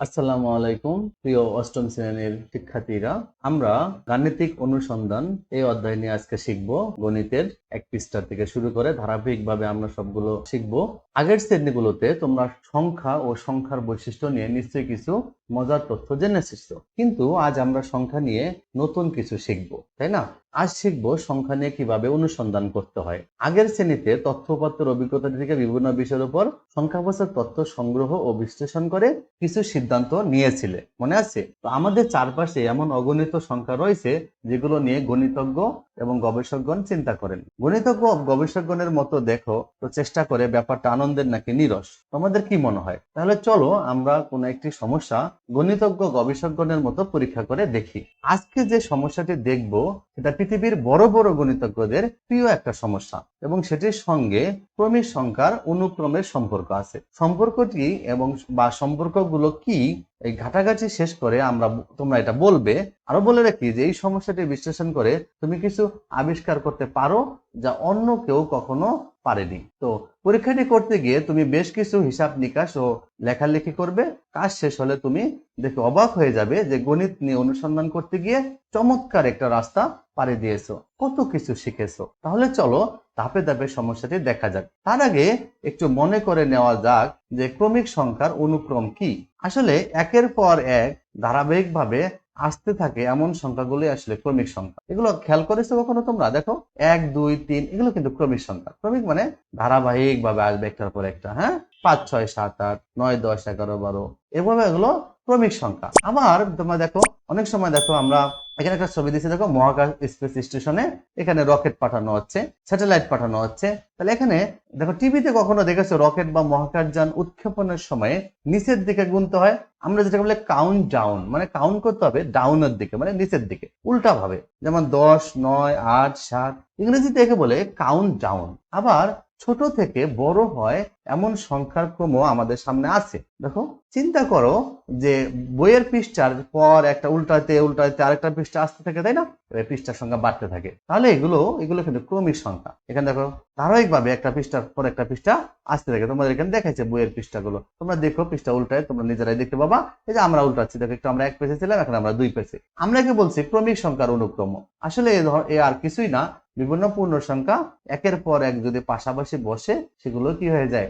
আসসালামু আলাইকুম, প্রিয় অষ্টম শ্রেণির শিক্ষার্থীরা। আমরা গাণিতিক অনুসন্ধান এই অধ্যায় নিয়ে আজকে শিখব। গণিতের এক পৃষ্ঠা থেকে শুরু করে ধারাবাহিকভাবে আমরা সবগুলো শিখব। আগের শ্রেণীগুলোতে তোমরা সংখ্যা ও সংখ্যার বৈশিষ্ট্য নিয়ে নিশ্চয়ই কিছু মজার তথ্য জেনে এসেছ কিন্তু আজ আমরা সংখ্যা নিয়ে নতুন কিছু শিখব, তাই না? আজ শিখব সংখ্যা নিয়ে কীভাবে অনুসন্ধান করতে হয়। আগের শ্রেণীতে তথ্যপত্রের অভিজ্ঞতা থেকে বিভিন্ন বিষয়ের উপর সংখ্যাবাচক তথ্য সংগ্রহ ও বিশ্লেষণ করে কিছু সিদ্ধান্ত নিয়েছিলে। মনে আছে? তো আমাদের চারপাশে এমন অগণিত সংখ্যা রয়েছে যেগুলো নিয়ে গণিতজ্ঞ এবং গবেষকগণ চিন্তা করেন। গণিতজ্ঞ গবেষকগণের মতো দেখো, তো চেষ্টা করে ব্যাপারটা আনন্দের নাকি নিরস? তোমাদের কি মনে হয়? তাহলে চলো আমরা কোনো একটি সমস্যা গণিতজ্ঞ গবেষকগণের মতো পরীক্ষা করে দেখি। আজকে যে সমস্যাটি দেখব, সেটা পৃথিবীর বড় বড় গণিতজ্ঞদের প্রিয় একটা সমস্যা এবং সেটির সঙ্গে ক্রমিক সংখ্যার অনুক্রমের সম্পর্ক আছে। সম্পর্কটি এবং বা সম্পর্কগুলো কি এই ঘাটাঘাটি শেষ করে আমরা তোমরা এটা বলবে, আরও বলে রাখি যে এই সমস্যাটি বিশ্লেষণ করে তুমি কিছু আবিষ্কার করতে পারো যা অন্য কেউ কখনো পারেনি। তো পরীক্ষাটি করতে গিয়ে তুমি বেশ কিছু হিসাব নিকাশ ও লেখালেখি করবে। কাজ শেষ হলে তুমি দেখে অবাক হয়ে যাবে যে গণিত নিয়ে অনুসন্ধান করতে গিয়ে চমৎকার একটা রাস্তা পাড়ি দিয়েছ। কত কিছু শিখেছো। তাহলে চলো ধাপে ধাপে সমস্যাটি দেখা যাক। তার আগে একটু মনে করে নেওয়া যাক যে ক্রমিক সংখ্যার অনুক্রম কি। আসলে একের পর এক ধারাবাহিকভাবে আসতে থাকে এমন সংখ্যাগুলি আসলে ক্রমিক সংখ্যা। এগুলো খেয়াল করেছ কখনো তোমরা? দেখো, এক, দুই, তিন, এগুলো কিন্তু ক্রমিক সংখ্যা। ক্রমিক মানে ধারাবাহিক ভাবে আসবে একটার পর একটা হ্যাঁ? পাঁচ, ছয়, সাত, আট, নয়, দশ, এগারো, বারো, এভাবে এগুলো ক্রমিক সংখ্যা। আবার তোমরা দেখো, অনেক সময় দেখো আমরা এখানে একটা ছবি দিচ্ছি দেখো মহাকাশ স্পেস স্টেশনে এখানে রকেট পাঠানো হচ্ছে, স্যাটেলাইট পাঠানো হচ্ছে। তাহলে এখানে দেখো, টিভিতে কখনো দেখেছ রকেট বা মহাকাশ যান উৎক্ষেপণের সময় নিচের দিকে গুনতে হয়? আমরা যেটা বলে কাউন্ট ডাউন মানে কাউন্ট করতে হবে ডাউনের দিকে মানে নিচের দিকে, উল্টা ভাবে। যেমন দশ, নয়, আট, সাত, ইংরেজিতে একে বলে কাউন্ট ডাউন আবার ছোট থেকে বড় হয় এমন সংখ্যার ক্রম আমাদের সামনে আছে। দেখো, চিন্তা করো যে বইয়ের পৃষ্ঠার পর একটা উল্টাতে উল্টাতে আরেকটা পৃষ্ঠা আসতে থাকে, তাই না? পৃষ্ঠার সংখ্যা বাড়তে থাকে। তাহলে এগুলো এগুলো কিন্তু ক্রমিক সংখ্যা। এখানে দেখো, ধারাবাহিকভাবে একটা পৃষ্ঠার পর একটা পৃষ্ঠা আসতে থাকে। তোমাদের এখানে দেখাইছে বইয়ের পৃষ্ঠাগুলো। তোমরা দেখো, পৃষ্ঠা উল্টায় তোমরা নিজেরাই দেখতে পাবা। এই যে আমরা উল্টাচ্ছি, দেখো, একটু আমরা এক পেজে ছিলাম, এখন আমরা দুই পেজে আমরা কি বলছি ক্রমিক সংখ্যার অনুক্রম। আসলে এ আর কিছুই না। বিভিন্ন পূর্ণ সংখ্যা একের পর এক যদি পাশাপাশি বসে, সেগুলো কি হয়ে যায়?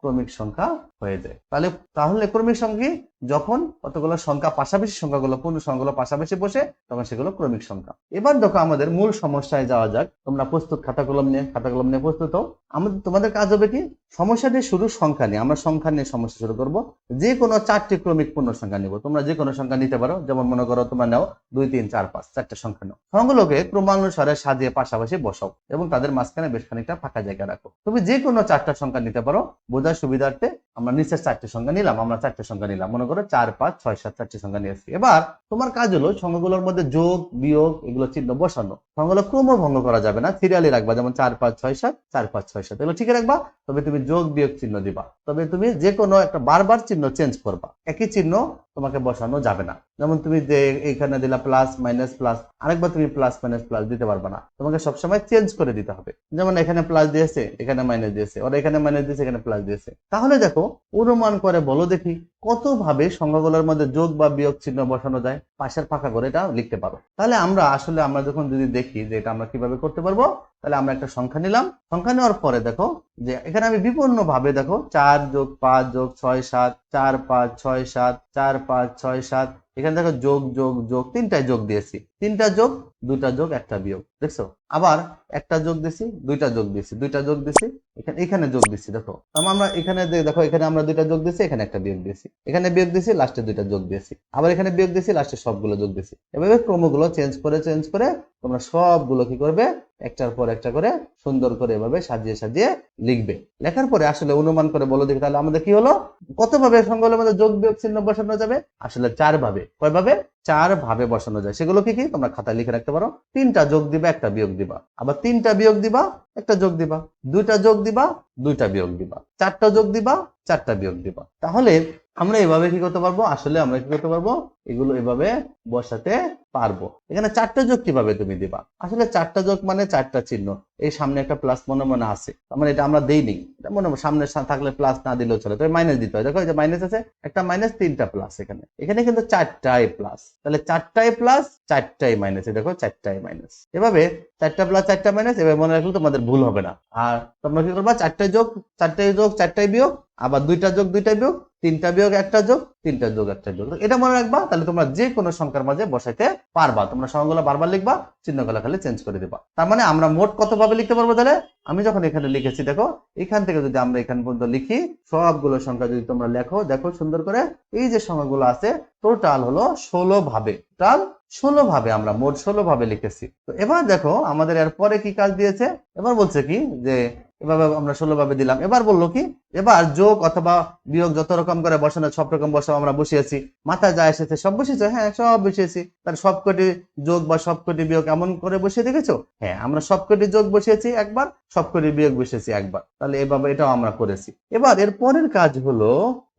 ক্রমিক সংখ্যা হয়ে যায়। তাহলে তাহলে ক্রমিক সংখ্যা যখন কতগুলো সংখ্যা পাশাপাশি সংখ্যাগুলো পূর্ণ সংখ্যাগুলো পাশাপাশি বসে, তখন সেগুলো ক্রমিক সংখ্যা। এবার দেখো আমাদের মূল সমস্যায় যাওয়া যাক। তোমরা প্রস্তুত খাতা কলম নিয়ে খাতা কলম নিয়ে প্রস্তুত হও। আমাদের, তোমাদের কাজ হবে কি? সমস্যাটি শুরু সংখ্যা নিয়ে, আমরা সংখ্যা নিয়ে সমস্যা শুরু করব। যে কোনো চারটি ক্রমিক পূর্ণ সংখ্যা নিব। তোমরা যে কোনো সংখ্যা নিতে পারো। যেমন মনে করো, তোমরা নাও দুই, তিন, চার, পাঁচ, চারটে সংখ্যা নাও। সংখ্যাগুলোকে ক্রমানুসারে সাজিয়ে পাশাপাশি বসাও এবং তাদের মাঝখানে বেশ খানিকটা ফাঁকা জায়গা রাখো। তুমি যে কোনো চারটা সংখ্যা নিতে পারো। বোঝার সুবিধার্থে আমরা নিচের চারটে সংখ্যা নিলাম, আমরা চারটে সংখ্যা নিলাম। মনে করো চার, পাঁচ, ছয়, সাত, চারটে সংখ্যা নিয়ে আসছি এবার তোমার কাজ হলো সংখ্যাগুলোর মধ্যে যোগ, বিয়োগ এগুলো চিহ্ন বসানো। সংখ্যাগুলো ক্রম ভঙ্গ করা যাবে না সিরিয়ালি রাখবা। যেমন চার, পাঁচ, ছয়, সাত, চার, পাঁচ, ছয়, সাত, এগুলো ঠিক রাখবা। তবে তুমি যোগ, বিয়োগ, চিহ্ন দিবা। তবে তুমি যে কোনো একটা বারবার চিহ্ন চেঞ্জ করবা। একই চিহ্ন তোমাকে বসানো যাবে না। যেমন তুমি যে এইখানে দিলা প্লাস মাইনাস প্লাস আরেকবার তুমি প্লাস মাইনাস প্লাস দিতে পারবে না। তোমাকে সবসময় চেঞ্জ করে দিতে হবে। যেমন এখানে প্লাস দিয়েছে, এখানে মাইনাস দিয়েছে, ওরা এখানে মাইনাস দিয়েছে, এখানে প্লাস দিয়েছে। তাহলে দেখো, অনুমান করে বলো দেখি কত ভাবে সংখ্যাগুলোর মধ্যে যোগ বা বিয়োগ চিহ্ন বসানো যায়, পাশের ফাঁকা করে এটা লিখতে পারো। তাহলে আমরা আসলে আমরা যখন যদি দেখি যে এটা আমরা কীভাবে করতে পারব, তাহলে আমরা একটা সংখ্যা নিলাম। সংখ্যা নেওয়ার পরে দেখো যে এখানে আমি বিপন্ন ভাবে দেখো চার যোগ পাঁচ যোগ ছয় সাত, চার পাঁচ ছয় সাত, চার পাঁচ ছয় সাত, এখানে দেখো যোগ যোগ যোগ তিনটায় যোগ দিয়েছি। তিনটা যোগ, দুইটা যোগ, একটা বিয়োগ, দেখছ? আবার একটা যোগ দিছি, দুইটা যোগ দিছি, দুইটা যোগ দিছি, এখানে এখানে যোগ দিছি, দেখো? তার আমরা এখানে দেখো, এখানে আমরা দুইটা যোগ দিছি, এখানে একটা বিয়োগ দিয়েছি এখানে বিয়োগ দিছি লাস্টে দুইটা যোগ দিয়েছি আবার এখানে বিয়োগ দিছি লাস্টে সবগুলো যোগ দিছি। এভাবে ক্রমগুলো চেঞ্জ করে চেঞ্জ করে তোমরা সবগুলো কি করবে? একটার পর একটা করে সুন্দর করে এভাবে সাজিয়ে সাজিয়ে লিখবে। লেখার পরে আসলে অনুমান করে বলো দেখি, তাহলে আমাদের কি হলো? কত ভাবে সংখ্যাগুলোর মধ্যে যোগ, বিয়োগ, চিহ্ন বসানো যাবে? আসলে চার ভাবে কয় ভাবে চার ভাবে বসানো যায়। সেগুলো কি কি? তোমরা খাতায় লিখে রাখতে পারো। তিনটা যোগ দিবা, একটা বিয়োগ দিবা। আবার তিনটা বিয়োগ দিবা, একটা যোগ দিবা। দুইটা যোগ দিবা, দুইটা বিয়োগ দিবা। চারটা যোগ দিবা, চারটা বিয়োগ দিবা। তাহলে আমরা এভাবে কি করতে পারব? আসলে আমরা কি করতে পারব? এগুলো এভাবে বসাতে পারব। এখানে চারটা যোগ কীভাবে তুমি দিবা? আসলে চারটা যোগ মানে চারটা চিহ্ন। এই সামনে একটা প্লাস মনে মনে আছে। মানে এটা আমরা দেইনি। এটা মনে মনে সামনে থাকলে প্লাস না দিলেও চলে। তবে মাইনাস দিতে হয়। দেখো এই যে মাইনাস আছে, একটা মাইনাস তিনটা প্লাস এখানে। এখানে কিন্তু চারটাই প্লাস তাহলে চারটাই প্লাস চারটাই মাইনাস দেখো, চারটাই মাইনাস এভাবে চারটা প্লাস চারটা মাইনাস এভাবে মনে রাখলে তোমাদের ভুল হবে না। আর তোমরা কি করবা? চারটায় যোগ চারটায় যোগ চারটায় বিয়োগ আবার দুইটা যোগ, দুইটা বিয়োগ, তিনটা বিয়োগ, একটা যোগ, তিনটা যোগ, একটা যোগ এটা মনে রাখবা, তাহলে তোমরা যে কোনো সংখ্যার মাঝে বসাইতে পারবা। তোমরা সংখ্যাগুলো বারবার লিখবা চিহ্নগুলো খালি চেঞ্জ করে দিবা। তার মানে আমরা মোট কত ভাবে লিখতে পারব তাহলে? আমি যখন এখানে লিখেছি, দেখো, এখান থেকে যদি আমরা এখান পর্যন্ত লিখি, সবগুলো সংখ্যা যদি তোমরা লেখো, দেখো সুন্দর করে, এই যে সংখ্যাগুলো আছে টোটাল হলো ষোলো ভাবে টোটাল ষোলো ভাবে আমরা মোট ষোলো ভাবে লিখেছি। তো এবার দেখো, আমাদের এর পরে কি কাজ দিয়েছে? এবার বলছে কি, যে এভাবে আমরা ষোলো ভাবে দিলাম। এবার বলল কি, এবার যোগ অথবা বিয়োগ যত রকম করে বসানো, সব রকম বসাও, আমরা বসিয়েছি। মাথায় যা এসেছে সব বসিয়েছে? হ্যাঁ সব বসিয়েছি। তার সবকটি যোগ বা সবকটি বিয়োগ এমন করে বসিয়ে দেখেছ? হ্যাঁ আমরা সবকটি যোগ বসিয়েছি একবার। সবকটি বিয়োগ বসেছি একবার। তাহলে এভাবে এটাও আমরা করেছি। এবার এর পরের কাজ হলো,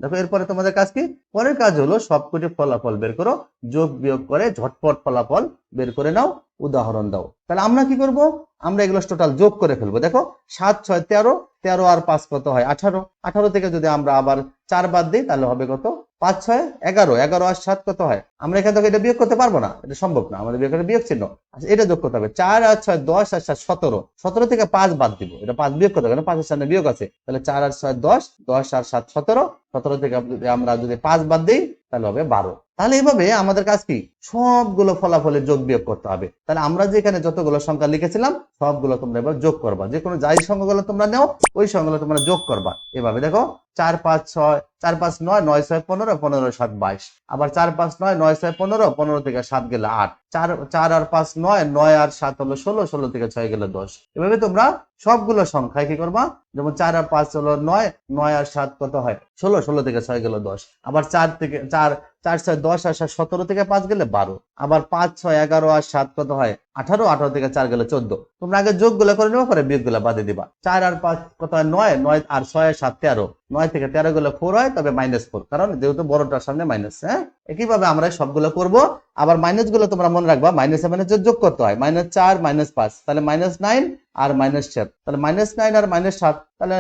দেখো এরপরে তোমাদের কাজ কি? পরের কাজ হলো সবকটি ফলাফল বের করো, যোগ বিয়োগ করে ঝটপট ফলাফল বের করে নাও, উদাহরণ দাও। তাহলে আমরা কি করব? আমরা এগুলো টোটাল যোগ করে ফেলব। দেখো, সাত, ছয়, তেরো তেরো আর পাঁচ কত হয়? আঠারো। আঠারো থেকে যদি আমরা আবার চার বাদ দিই, তাহলে হবে কত? পাঁচ ছয়, এগারো। এগারো আর সাত কত হয়? আমরা এখান থেকে এটা বিয়োগ করতে পারব না। এটা সম্ভব না। আমাদের বিয়োগ বিয়োগ চিহ্ন। আচ্ছা এটা যোগ করতে হবে। চার আর ছয়, দশ আর সাত, সতেরো। সতেরো থেকে পাঁচ বাদ দিব। এটা পাঁচ বিয়োগ করতে হবে। কারণ পাঁচের সামনে বিয়োগ আছে। তাহলে চার আর ছয়, দশ দশ আর সাত, সতেরো। সতেরো থেকে আমরা যদি পাঁচ বাদ দিই তাহলে হবে বারো। তাহলে এইভাবে আমাদের কাজ কি? সবগুলো ফলাফলের যোগ বিয়োগ করতে হবে। তাহলে আমরা যেখানে যতগুলো সংখ্যা লিখেছিলাম, সবগুলো তোমরা এবার যোগ করবা। যে কোনো যাই সংখ্যাগুলো তোমরা নেও, ওই সংখ্যাগুলো তোমরা যোগ করবা। এভাবে দেখো চার পাঁচ ছয়, চার পাঁচ নয় নয় ছয় পনেরো পনেরো সাত বাইশ। আবার চার পাঁচ নয় নয় ছয় পনেরো পনেরো থেকে সাত গেলে আট। চার চার আর পাঁচ নয় নয় আর সাত হলো ষোলো ষোলো থেকে ছয় গেলে দশ। এভাবে তোমরা সবগুলো সংখ্যায় কি করবা? যেমন চার আর পাঁচ হলো নয় নয় আর সাত কত হয়? ষোলো ষোলো থেকে ছয় গেলো দশ। আবার চার থেকে, চার চার ছয় দশ আর সাত সতেরো থেকে পাঁচ গেলে বারো। আবার পাঁচ ছয় এগারো আর সাত কত হয়? আঠারো আঠারো থেকে চার গেলে চোদ্দ। তোমরা আগে যোগগুলো করে নেব, পরে বিয়োগগুলো বাদে দিবা। চার আর পাঁচ কত হয়? নয় নয় আর ছয়, সাত, তেরো। নয় থেকে তেরো গেলে ফোর হয়, তবে মাইনাস ফোর কারণ যেহেতু বড়টার সামনে মাইনাস হ্যাঁ? একইভাবে আমরা সবগুলো করব, আবার মাইনাসগুলো তোমরা মনে রাখবা মাইনাসে মাইনাস যোগ করতে হয়। মাইনাস চার মাইনাস পাঁচ, তাহলে মাইনাস নাইন আর মাইনাস সাত তাহলে মাইনাস নাইন আর মাইনাস সাত, তাহলে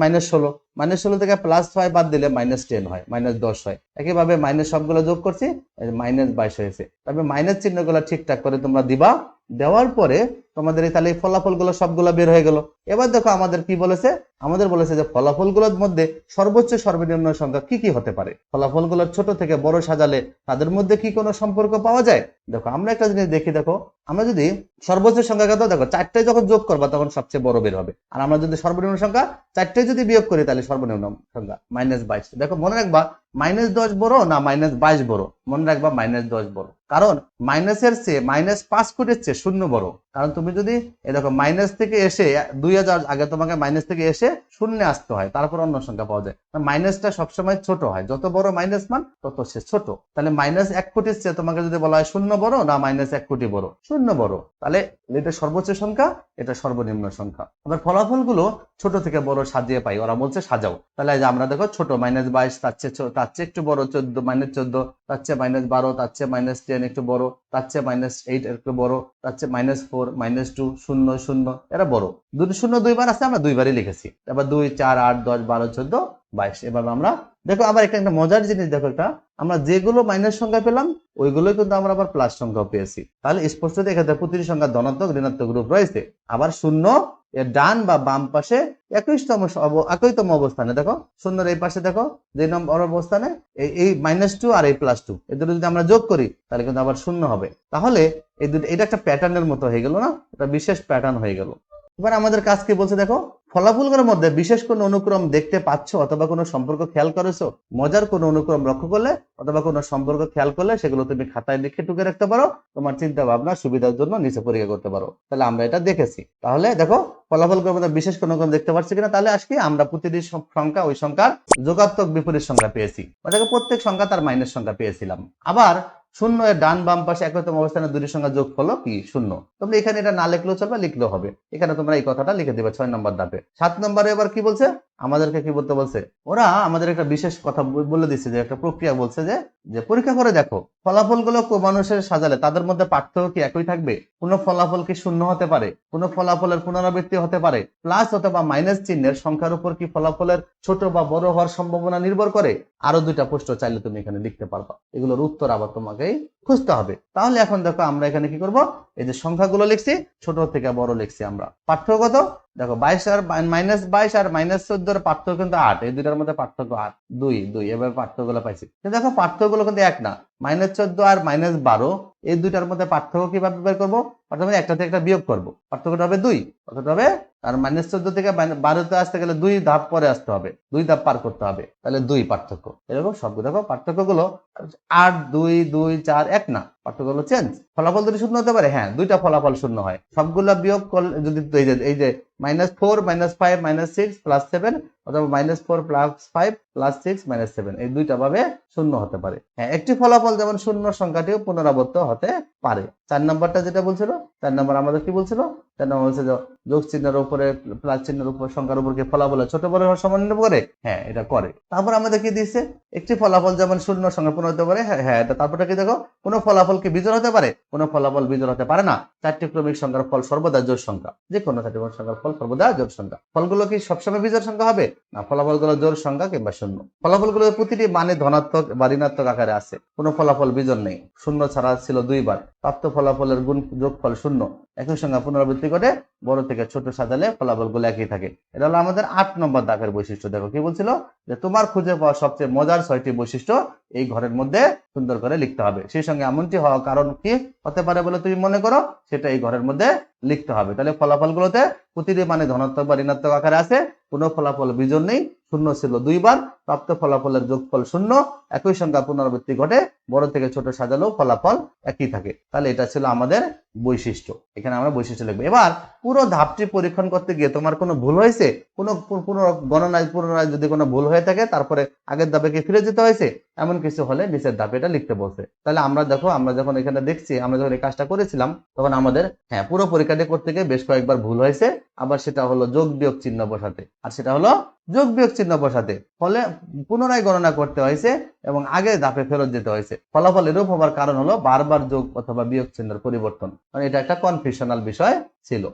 মাইনাস ষোলো। মাইনাস ষোলো থেকে প্লাস ফাইভ বাদ দিলে মাইনাস টেন হয় মাইনাস দশ হয়। একইভাবে মাইনাস সবগুলো যোগ করছি মাইনাস বাইশ হয়েছে। তবে মাইনাস চিহ্নগুলো ঠিকঠাক করে তোমরা দিবা। দেওয়ার পরে তোমাদের তাহলে এই ফলাফলগুলো সবগুলো বের হয়ে গেল। এবার দেখো আমাদের কি বলেছে? আমাদের বলেছে যে ফলাফলগুলোর মধ্যে সর্বোচ্চ সর্বনিম্ন সংখ্যা কি কি হতে পারে? ফলাফলগুলো ছোট থেকে বড় সাজালে তাদের মধ্যে কি কোনো সম্পর্ক পাওয়া যায়? দেখো, আমরা একটা জিনিস দেখি, দেখো, আমরা যদি সর্বোচ্চ সংখ্যা কত দেখো চারটায় যখন যোগ করবা তখন সবচেয়ে বড় বের হবে। আর আমরা যদি সর্বনিম্ন সংখ্যা চারটায় যদি বিয়োগ করি তাহলে সর্বনিম্ন সংখ্যা মাইনাস বাইশ। দেখো, মনে রাখবা মাইনাস দশ বড় না মাইনাস বাইশ বড়? মনে রাখবা মাইনাস দশ বড়। কারণ মাইনাসের চেয়ে, মাইনাস পাঁচ কোটির চেয়ে শূন্য বড়। কারণ তুমি যদি, এ দেখো মাইনাস থেকে এসে দুই হাজার আগে তোমাকে মাইনাস থেকে এসে শূন্যে আসতে হয়, তারপর অন্য সংখ্যা পাওয়া যায়। মাইনাসটা সবসময় ছোট হয়। যত বড় মাইনাস মান, তত সে ছোট। তাহলে মাইনাস এক কোটির চেয়ে তোমাকে যদি বলা হয় শূন্য বড়, না মাইনাস এক কোটি বড়, শূন্য বড়। তাহলে এটা সর্বোচ্চ সংখ্যা, এটা সর্বনিম্ন সংখ্যা। আবার ফলাফলগুলো ছোট থেকে বড় সাজিয়ে পাই, ওরা বলছে সাজাও। তাহলে আমরা দেখো, ছোট মাইনাস বাইশ, তার চেয়ে তার চেয়ে একটু বড়, চোদ্দ মাইনাস চোদ্দ, তার চেয়ে মাইনাস বারো, তার চেয়ে মাইনাস টেন একটু বড়, তার চেয়ে মাইনাস এইট একটু বড়, তার চেয়ে মাইনাস ফোর মাইনাস টু শূন্য শূন্য, এরা বড়। দুটো শূন্য দুইবার আছে, আমরা দুইবারই লিখেছি। তারপর দুই, চার, আট, দশ, বারো, চোদ্দ, বাইশ এবার আমরা দেখো, আবার একটা একটা মজার জিনিস দেখো একটা। আমরা যেগুলো মাইনাস সংখ্যা পেলাম ওইগুলো কিন্তু আমরা আবার প্লাস সংখ্যা পেয়েছি। তাহলে স্পষ্ট দেখা যায় প্রতিটি সংখ্যা ধনাত্মক, ঋণাত্মক রূপ রয়েছে। আবার শূন্য এর ডান বা বাম পাশে একইতম একইতম অবস্থানে, দেখো, শূন্যর এই পাশে দেখো, যে নম্বর অবস্থানে, এই এই মাইনাস টু আর এই প্লাস টু এই দুটো যদি আমরা যোগ করি, তাহলে কিন্তু আবার শূন্য হবে। তাহলে এই দুটো এটা একটা প্যাটার্নের মতো হয়ে গেল না? এটা বিশেষ প্যাটার্ন হয়ে গেল। এবার আমাদের কাজ কি বলছে, দেখো, ফলাফলগুলোর মধ্যে বিশেষ কোনো অনুক্রম দেখতে পাচ্ছ অথবা কোনো সম্পর্ক খেয়াল করেছ? মজার কোনো অনুক্রম লক্ষ্য করলে অথবা কোনো সম্পর্ক খেয়াল করলে সেগুলো তুমি খাতায় লিখে টুকে রাখতে পারো, তোমার চিন্তা ভাবনা সুবিধার জন্য নিচে পরীক্ষা করতে পারো। তাহলে আমরা এটা দেখেছি। তাহলে দেখো, ফলাফলগুলোর মধ্যে বিশেষ কোনো কোনো দেখতে পাচ্ছি কিনা, তাহলে আজকে আমরা প্রতিটি সংখ্যা, ওই সংখ্যার যোগাত্মক বিপরীত সংখ্যা পেয়েছি। দেখো, প্রত্যেক সংখ্যা তার মাইনাস সংখ্যা পেয়েছিলাম। আবার শূন্য এর ডান বাম পাশে একতম অবস্থানে দুটির সংখ্যা যোগ হলো কি? শূন্য। তোমরা এখানে এটা না লিখলেও চলবে, লিখলেও হবে। এখানে তোমরা এই কথাটা লিখে দিবে ছয় নম্বর দাপে সাত নম্বরে এবার কি বলছে? আমাদেরকে কি বলতে বলছে? ওরা আমাদের একটা বিশেষ কথা বলে দিচ্ছে যে, একটা প্রক্রিয়া বলছে যে যে পরীক্ষা করে দেখো, ফলাফলগুলো মানুষের সাজালে, তাদের মধ্যে পার্থক্য কি একই থাকবে? কোনো ফলাফল কি শূন্য হতে পারে? কোনো ফলাফলের পুনরাবৃত্তি হতে পারে? প্লাস অথবা মাইনাস চিহ্নের সংখ্যার উপর কি ফলাফলের ছোট বা বড় হওয়ার সম্ভাবনা নির্ভর করে? আরও দুইটা প্রশ্ন চাইলে তুমি এখানে লিখতে পারবা। এগুলোর উত্তর আবার তোমাকেই খুঁজতে হবে। তাহলে এখন দেখো আমরা এখানে কি করব? এই যে সংখ্যাগুলো লিখছি, ছোট থেকে বড় লিখছি আমরা। পার্থক্য দেখো বাইশ আর মাইনাস বাইশ আর মাইনাস চোদ্দোর পার্থক্য কিন্তু আট। এই দুইটার মধ্যে পার্থক্য আট। দুই দুই। এভাবে পার্থক্যগুলো পাইছি। দেখো পার্থক্যগুলো কিন্তু এক না। মাইনাস চোদ্দ আর মাইনাস বারো, এই দুইটার মধ্যে পার্থক্য কীভাবে বের করব? প্রথমে একটা থেকে একটা বিয়োগ করব। পার্থক্যটা হবে দুই। কতটা হবে আর মাইনাস চোদ্দ থেকে বারোতে আসতে গেলে দুই ধাপ পরে আসতে হবে। দুই ধাপ পার করতে হবে। তাহলে দুই পার্থক্য। এরকম সব দেখো পার্থক্যগুলো আট, দুই দুই, চার, এক না। পার্থক্যগুলো চেঞ্জ ফলাফল দুটি শূন্য হতে পারে হ্যাঁ দুইটা ফলাফল শূন্য হয়। সবগুলা বিয়োগ করলে যদি এই যে minus 4 minus 5 minus 6 plus 7 অথবা minus four plus five plus six minus seven এই দুইটা ভাবে শূন্য হতে পারে। হ্যাঁ একটি ফলাফল যেমন শূন্য সংখ্যাটিও পুনরাবর্ত হতে পারে। চার নম্বরটা যেটা বলছিল, চার নম্বর আমাদের কি বলছিল? চার নম্বর বলছে যোগ চিহ্নের উপরে প্লাস চিহ্নের উপর, সংখ্যার ছোট বড় করে? হ্যাঁ এটা করে। তারপর আমাদের কি দিচ্ছে একটি ফলাফল যেমন শূন্য সংখ্যা পূর্ণ হতে পারে হ্যাঁ হ্যাঁ এটা তারপরটা কি দেখো? কোনো ফলাফল কি বিজোড় হতে পারে? কোনো ফলাফল বিজোড় হতে পারে না। চারটি ক্রমিক সংখ্যার ফল সর্বদা জোর সংখ্যা। যে কোনো চারটি সংখ্যার ফল সর্বদা জোর সংখ্যা। ফলগুলো কি সবসময় বিজোড় সংখ্যা হবে? না, ফলাফলগুলো জোর সংখ্যা কিংবা শূন্য। ফলাফলগুলো প্রতিটি মানে ধনাত্মক বা ঋণাত্মক আকারে আছে। কোনো ফলাফল বিজন নেই। শূন্য ছাড়া ছিল দুইবার। প্রাপ্ত ফলাফলের গুণ যোগফল শূন্য। একই সংখ্যা পুনরাবৃত্তি করে বড় থেকে ছোট সাজালে ফলাফলগুলো একই থাকে। এটা হলো আমাদের আট নম্বর দাগের বৈশিষ্ট্য। দেখো কি বলছিল? যে তোমার খুঁজে পাওয়া সবচেয়ে মজার ছয়টি বৈশিষ্ট্য এই ঘরের মধ্যে সুন্দর করে লিখতে হবে। সেই সঙ্গে এমনটি হওয়ার কারণ কি হতে পারে বলে তুমি মনে করো? সেটা এই ঘরের মধ্যে লিখতে হবে। তাহলে ফলাফলগুলোতে প্রতিটি মানে ধনাত্মক বা ঋণাত্মক আকারে আছে, কোনো ফলাফল বিজন নেই, শূন্য ছিল দুইবার, প্রাপ্ত ফলাফলের যোগফল শূন্য, একই সংখ্যা পুনরাবৃত্তি ঘটে বড় থেকে ছোট সাজালেও ফলাফল একই থাকে। তাহলে এটা ছিল আমাদের বৈশিষ্ট্য। এখানে আমরা বৈশিষ্ট্য লিখব। এবার পুরো ধাপটি পরীক্ষণ করতে গিয়ে তোমার কোনো ভুল হয়েছে? কোনো পুনর গণনায়, পুনরায় যদি কোনো ভুল হয়ে থাকে, তারপরে আগের ধাপে কি ফিরে যেতে হয়েছে? এমন কিছু হলে নিচের ধাপে এটা লিখতে বলছে। তাহলে আমরা দেখো, আমরা যখন এখানে দেখছি, আমরা যখন এই কাজটা করেছিলাম, তখন আমাদের হ্যাঁ পুরো পরীক্ষাটি করতে গিয়ে বেশ কয়েকবার ভুল হয়েছে। আবার সেটা হলো যোগ, বিয়োগ, চিহ্ন বসাতে। আর সেটা হলো যোগ, বিয়োগ, চিহ্ন বসাতে। ফলে পুনরায় গণনা করতে হয়েছে। এবং আগে ধাপে ফেরত যেতে হয়েছে। ফলাফল এরূপ হবার কারণ হলো বারবার যোগ অথবা বিয়োগ চিহ্নের পরিবর্তন। মানে এটা একটা কনফিউশনাল বিষয় ছিল।